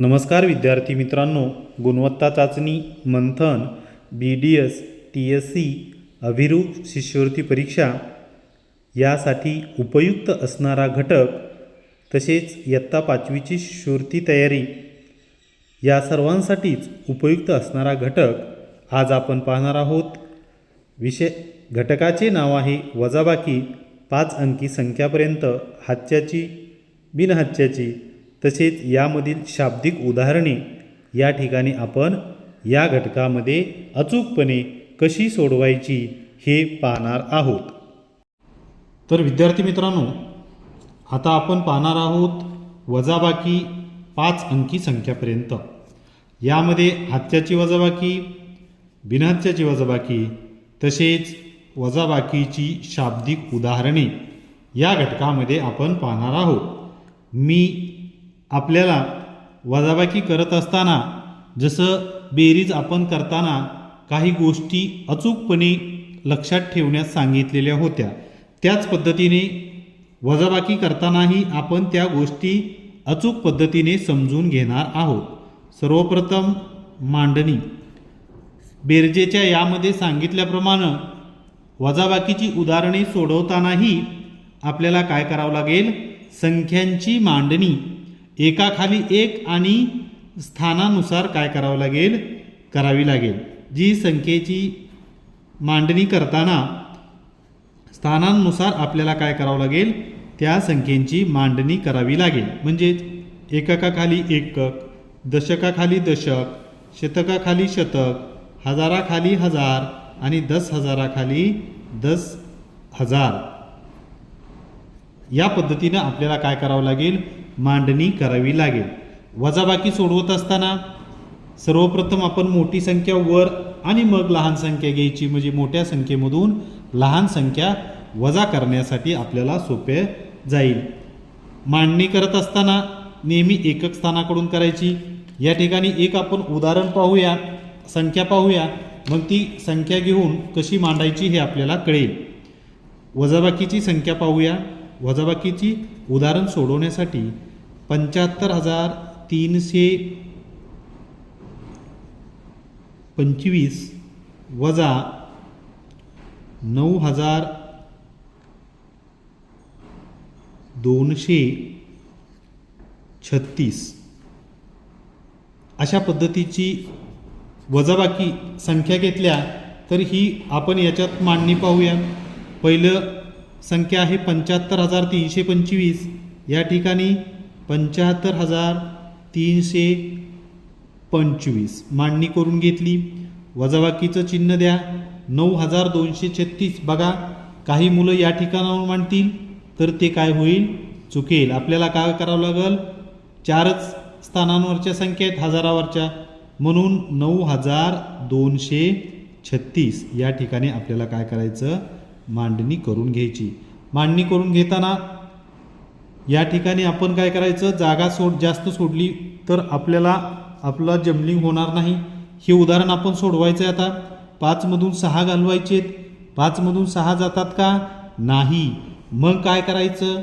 नमस्कार विद्यार्थी मित्रांनो गुणवत्ता चाचणी मंथन B D S T S C Abhiroop शिष्यवृत्ती परीक्षा यासाठी उपयुक्त असणारा घटक तसेच इयत्ता पाचवीची शिष्यवृत्ती तयारी या सर्वांसाठीच उपयुक्त असणारा घटक आज आपण पाहणार आहोत. विषय घटकाचे नाव आहे वजाबाकी पाच अंकी संख्यापर्यंत हाच्याची बिनहातच्याची. तसेच यामधील शाब्दिक उदाहरणे या ठिकाणी आपण या घटकामध्ये अचूकपणे कशी सोडवायची हे पाहणार आहोत. तर विद्यार्थी मित्रांनो आता आपण पाहणार आहोत वजाबाकी पाच अंकी संख्यापर्यंत. यामध्ये हात्याची वजाबाकी बिनहात्याची वजाबाकी तसेच वजाबाकीची शाब्दिक उदाहरणे या घटकामध्ये आपण पाहणार आहोत. मी आपल्याला वजाबाकी करत असताना जसं बेरीज आपण करताना काही गोष्टी अचूकपणे लक्षात ठेवण्यास सांगितलेल्या होत्या त्याच पद्धतीने वजाबाकी करतानाही आपण त्या गोष्टी अचूक पद्धतीने समजून घेणार आहोत. सर्वप्रथम मांडणी. बेरजेच्या यामध्ये सांगितल्याप्रमाणे वजाबाकीची उदाहरणे सोडवतानाही आपल्याला काय करावं लागेल? संख्यांची मांडणी एकाखाली एक आणि स्थानानुसार काय करावं लागेल? करावी लागेल. जी संख्येची मांडणी करताना स्थानांनुसार आपल्याला काय करावं लागेल? त्या संख्येची मांडणी करावी लागेल. म्हणजेच एककाखाली एकक दशकाखाली दशक शतकाखाली शतक हजाराखाली हजार आणि दस हजाराखाली दस हजार या पद्धतीनं आपल्याला काय करावं लागेल? मांडणी करावी लागेल. वजाबाकी सोडवत असताना सर्वप्रथम आपण मोठी संख्या वर आणि मग लहान संख्या घ्यायची. म्हणजे मोठ्या संख्येमधून लहान संख्या वजा करण्यासाठी आपल्याला सोपे जाईल. मांडणी करत असताना नेहमी एकक स्थानाकडून करायची. या ठिकाणी एक आपण उदाहरण पाहूया संख्या पाहूया. मग ती संख्या घेऊन कशी मांडायची हे आपल्याला कळेल. वजाबाकीची संख्या पाहूया. वजाबाकीची उदाहरण सोडवण्यासाठी पंच्याहत्तर हजार तीनशे पंचवीस वजा नऊ हजार दोनशे छत्तीस. अशा पद्धतीची वजाबाकी संख्या घेतल्या तर ही आपण याच्यात मांडणी पाहूया. पहिलं संख्या आहे पंच्याहत्तर हजार तीनशे पंचवीस. या ठिकाणी पंच्याहत्तर हजार तीनशे पंचवीस. मांडणी करून घेतली. वजाबाकीचं चिन्ह द्या. नऊ हजार दोनशे छत्तीस. बघा काही मुलं या ठिकाणावर मांडतील तर ते काय होईल? चुकेल. आपल्याला काय करावं लागेल? चारच स्थानांवरच्या संख्या आहेत हजारावरच्या. म्हणून नऊ हजार दोनशे छत्तीस. या ठिकाणी आपल्याला काय करायचं? मांडणी करून घ्यायची. मांडणी करून घेताना या ठिकाणी आपण काय करायचं? जागा सोड जास्त सोडली तर आपल्याला आपला जमलिंग होणार नाही. हे उदाहरण आपण सोडवायचं आहे आता. पाचमधून सहा घालवायचे पाचमधून सहा जातात का? नाही. मग काय करायचं?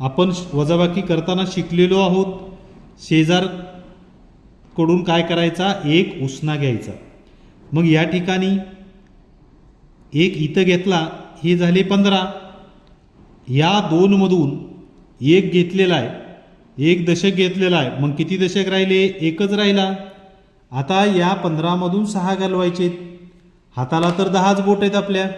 आपण वजाबाकी करताना शिकलेलो आहोत. शेजारकडून काय करायचा? एक उसना घ्यायचा. मग या ठिकाणी एक इथं घेतला. हे झाले पंधरा. या दोनमधून एक घेतलेला आहे एक दशक घेतलेला आहे मग किती दशक राहिले? एकच राहिला. आता या पंधरामधून सहा घालवायचे. हाताला तर दहाच बोट आहेत आपल्या.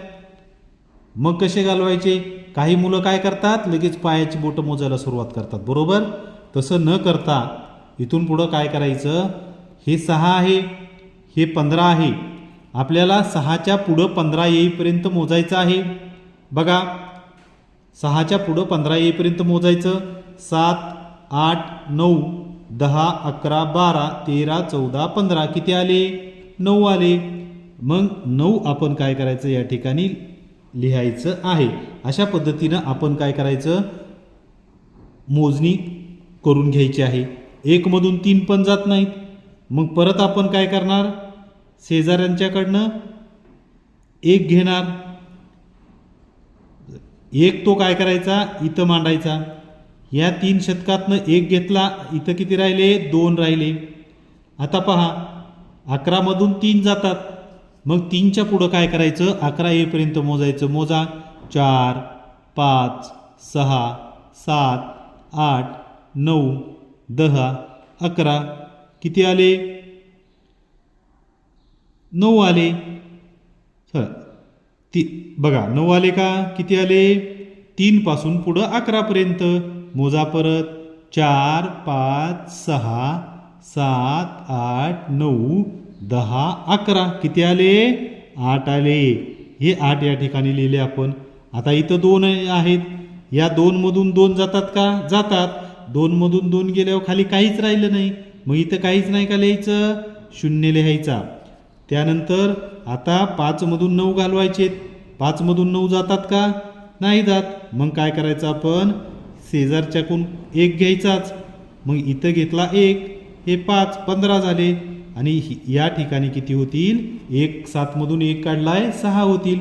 मग कसे घालवायचे? काही मुलं काय करतात? लगेच पायाची बोटं मोजायला सुरुवात करतात. बरोबर? तसं न करता इथून पुढं काय करायचं? हे सहा आहे हे पंधरा आहे. आपल्याला सहाच्या पुढं पंधरा येईपर्यंत मोजायचं आहे. बघा सहाच्या पुढं पंधरा येईपर्यंत मोजायचं. सात आठ नऊ दहा अकरा बारा तेरा चौदा पंधरा किती आले? नऊ आले. मग नऊ आपण काय करायचं? या ठिकाणी लिहायचं आहे. अशा पद्धतीनं आपण काय करायचं? मोजणी करून घ्यायची आहे. एकमधून तीन पण जात नाहीत. मग परत आपण काय करणार? शेजाऱ्यांच्याकडनं एक घेणार. एक तो काय करायचा? इथं मांडायचा. या तीन शतकातनं एक घेतला इथं किती राहिले? दोन राहिले. आता पहा अकरामधून तीन जातात. मग तीनच्या पुढं काय करायचं? अकरा येईपर्यंत मोजायचं. मोजा. चार पाच सहा सात आठ नऊ दहा अकरा. किती आले? नऊ आले. ती बघा नऊ आले का? किती आले? तीनपासून पुढं अकरापर्यंत मोजा परत. चार पाच सहा सात आठ नऊ दहा अकरा. किती आले? आठ आले. हे आठ या ठिकाणी लिहिले आपण. आता इथं दोन आहेत. या दोनमधून दोन जातात का? जातात. दोनमधून दोन गेल्यावर खाली काहीच राहिलं नाही. मग इथं काहीच नाही का लिहायचं? शून्य लिहायचा. त्यानंतर आता पाचमधून नऊ घालवायचे पाचमधून नऊ जातात का? नाही जात. मग काय करायचं आपण? शेजारच्याकून एक घ्यायचाच. मग इथं घेतला एक. हे पाच पंधरा झाले. आणि या ठिकाणी किती होतील? एक सातमधून एक काढलाय सहा होतील.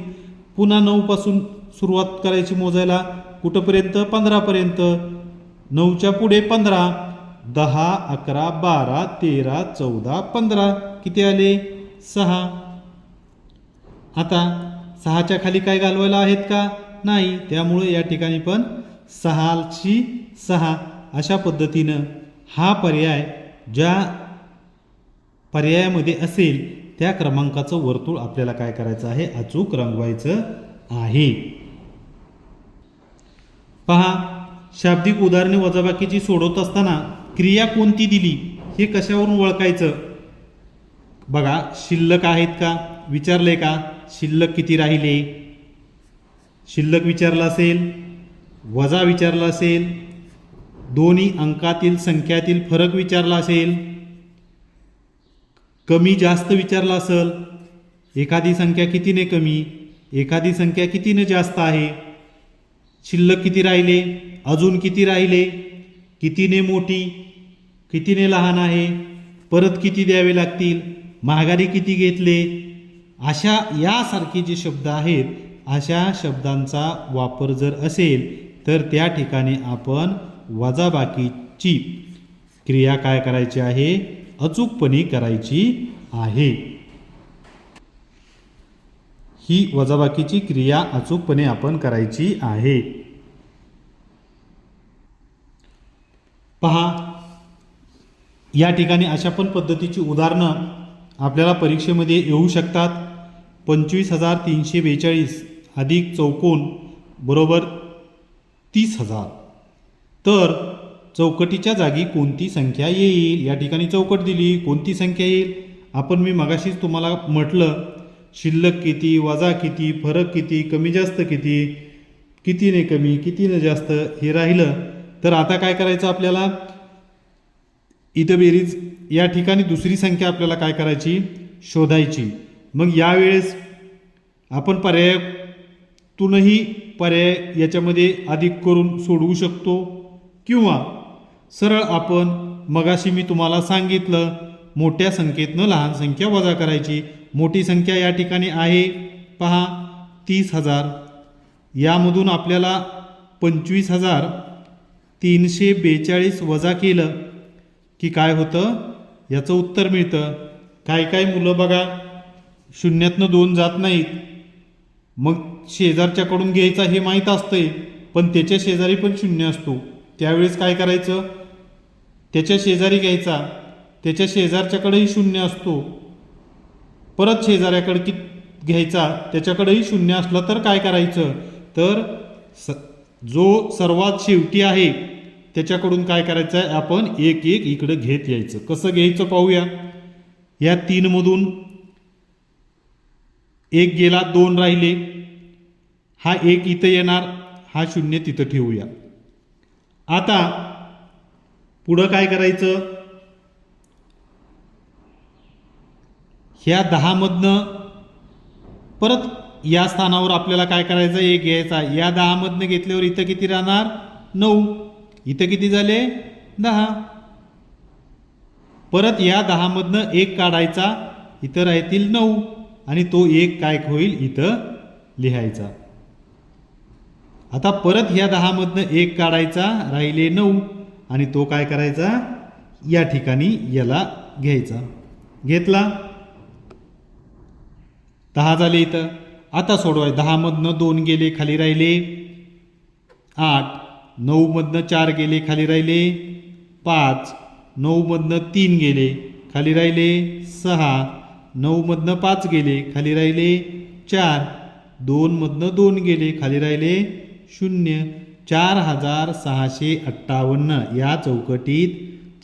पुन्हा नऊपासून सुरुवात करायची मोजायला. कुठंपर्यंत? पंधरापर्यंत. नऊच्या पुढे पंधरा. दहा अकरा बारा तेरा चौदा पंधरा. किती आले? सहा. आता सहाच्या खाली काय घालवायला आहेत का? नाही. त्यामुळे या ठिकाणी पण सहाची सहा. अशा पद्धतीनं हा पर्याय ज्या पर्यायामध्ये असेल त्या क्रमांकाचं वर्तुळ आपल्याला काय करायचं आहे? अचूक रंगवायचं आहे. पहा शाब्दिक उदाहरणे वजाबाकीची सोडवत असताना क्रिया कोणती दिली? हे कशावरून ओळखायचं? बघा शिल्लक आहेत का? विचारले का? शिल्लक किती राहिले? शिल्लक विचारलं असेल वजा विचारला असेल दोन्ही अंकातील संख्यातील फरक विचारला असेल कमी जास्त विचारला असेल एखादी संख्या कितीने कमी एखादी संख्या कितीने जास्त आहे? शिल्लक किती राहिले? अजून किती राहिले? कितीने मोठी? कितीने लहान आहे? परत किती द्यावे लागतील? महागारी किती घेतले? अशा यासारखे जे शब्द आहेत अशा शब्दांचा वापर जर असेल तर त्या ठिकाणी आपण वजाबाकीची क्रिया काय करायची आहे? अचूकपणे करायची आहे. ही वजाबाकीची क्रिया अचूकपणे आपण करायची आहे. पहा या ठिकाणी अशा पण पद्धतीची उदाहरणं आपल्याला परीक्षेमध्ये येऊ शकतात. पंचवीस हजार तीनशे बेचाळीस अधिक चौकोन बरोबर तीस हजार. तर चौकटीच्या जागी कोणती संख्या येईल? या ठिकाणी चौकट दिली. कोणती संख्या येईल? आपण मी मगाशीच तुम्हाला म्हटलं शिल्लक किती वजा किती फरक किती कमी जास्त किती कितीने कमी कितीने जास्त हे राहिलं. तर आता काय करायचं आपल्याला? इथं बेरीज या ठिकाणी दुसरी संख्या आपल्याला काय करायची? शोधायची. मग यावेळेस आपण पर्यायातूनही पर्याय याच्यामध्ये अधिक करून सोडवू शकतो. किंवा सरळ आपण मगाशी मी तुम्हाला सांगितलं मोठ्या संख्येतनं लहान संख्या वजा करायची. मोठी संख्या या ठिकाणी आहे. पहा तीस हजार. यामधून आपल्याला पंचवीस हजार तीनशे बेचाळीस वजा केलं. की काय होतं? याचं उत्तर मिळतं. काय काय मुलं बघा शून्यातनं दोन जात नाहीत. मग शेजारच्याकडून घ्यायचा हे माहीत असतंय पण त्याच्या शेजारी पण शून्य असतो. त्यावेळेस काय करायचं? त्याच्या शेजारी घ्यायचा. त्याच्या शेजारच्याकडेही शून्य असतो. परत शेजाऱ्याकडे की घ्यायचा. त्याच्याकडेही शून्य असलं तर काय करायचं? तर स जो सर्वात शेवटी आहे त्याच्याकडून काय करायचं आहे आपण एक एक इकडं घेत यायचं. कसं घ्यायचं पाहूया? या तीनमधून एक गेला दोन राहिले. हा एक इथं येणार हा शून्य तिथं ठेवूया. आता पुढं काय करायचं? ह्या दहामधनं परत या स्थानावर आपल्याला काय करायचं? एक घ्यायचा. या दहामधनं घेतल्यावर इथं किती राहणार? नऊ. इथं किती झाले? दहा. परत या दहामधनं एक काढायचा इथं राहतील नऊ. आणि तो एक काय होईल? इथं लिहायचा. आता परत ह्या दहामधनं एक काढायचा राहिले नऊ. आणि तो काय करायचा? या ठिकाणी याला घ्यायचा. घेतला. दहा झाले इथं. आता सोडवाय दहामधनं दोन गेले खाली राहिले. आठ. नऊमधनं चार गेले खाली राहिले पाच. नऊमधनं तीन गेले खाली राहिले सहा. नऊमधनं पाच गेले खाली राहिले चार. दोनमधनं दोन गेले खाली राहिले शून्य. चार हजार सहाशे अठ्ठावन्न. या चौकटीत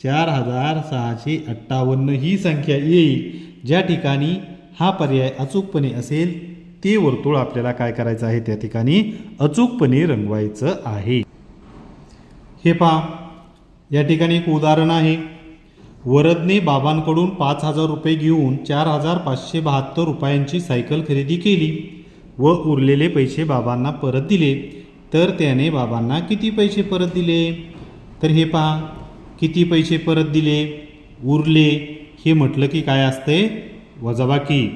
चार हजार सहाशे अठ्ठावन्न ही संख्या येईल. ज्या ठिकाणी हा पर्याय अचूकपणे असेल ते वर्तुळ आपल्याला काय करायचं आहे? त्या ठिकाणी अचूकपणे रंगवायचं आहे. हे पहा या ठिकाणी एक उदाहरण आहे. वरदने बाबांकडून पाच हजार रुपये घेऊन चार हजार पाचशे बहात्तर रुपयांची सायकल खरेदी केली व उरलेले पैसे बाबांना परत दिले. तर त्याने बाबांना किती पैसे परत दिले? तर हे पहा किती पैसे परत दिले? उरले हे म्हटलं की काय असते वजाबाकी.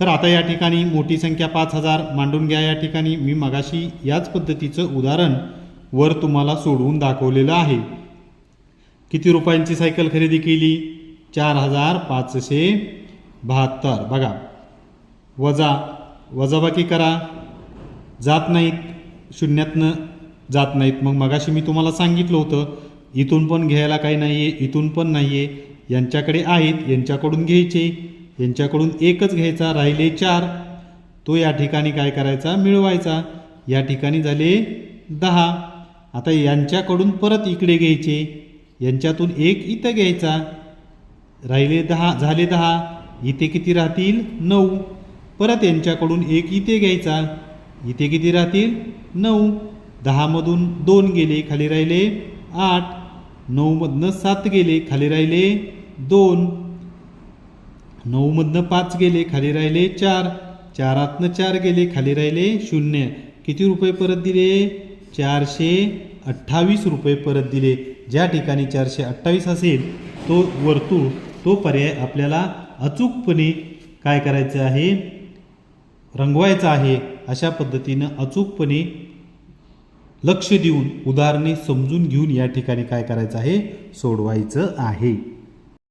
तर आता या ठिकाणी मोठी संख्या पाच हजार. मांडून घ्या या ठिकाणी. मी मगाशी याच पद्धतीचं उदाहरण वर तुम्हाला सोडवून दाखवलेलं आहे. किती रुपयांची सायकल खरेदी केली? चार हजार पाचशे बहात्तर. बघा. वजा वजाबाकी करा. जात नाहीत. शून्यातनं जात नाहीत. मग मगाशी मी तुम्हाला सांगितलं होतं इथून पण घ्यायला काही नाही आहे इथून पण नाही आहे यांच्याकडे आहेत यांच्याकडून घ्यायचे. यांच्याकडून एकच घ्यायचा राहिले चार. तो या ठिकाणी काय करायचा? मिळवायचा. या ठिकाणी झाले दहा. आता यांच्याकडून परत इकडे घ्यायचे. यांच्यातून एक इथं घ्यायचा. राहिले दहा झाले दहा. इथे किती राहतील? नऊ. परत यांच्याकडून एक इथे घ्यायचा. इथे किती राहतील? नऊ. दहामधून दोन गेले खाली राहिले आठ. नऊमधनं सात गेले खाली राहिले दोन. नऊमधनं पाच गेले खाली राहिले चार. चारातनं चार गेले खाली राहिले शून्य. किती रुपये परत दिले? चारशे अठ्ठावीस रुपये परत दिले. ज्या ठिकाणी चारशे अठ्ठावीस असेल तो वर्तुळ तो पर्याय आपल्याला अचूकपणे काय करायचं आहे? रंगवायचा आहे. अशा पद्धतीनं अचूकपणे लक्ष देऊन उदाहरणे समजून घेऊन या ठिकाणी काय करायचं आहे? सोडवायचं आहे.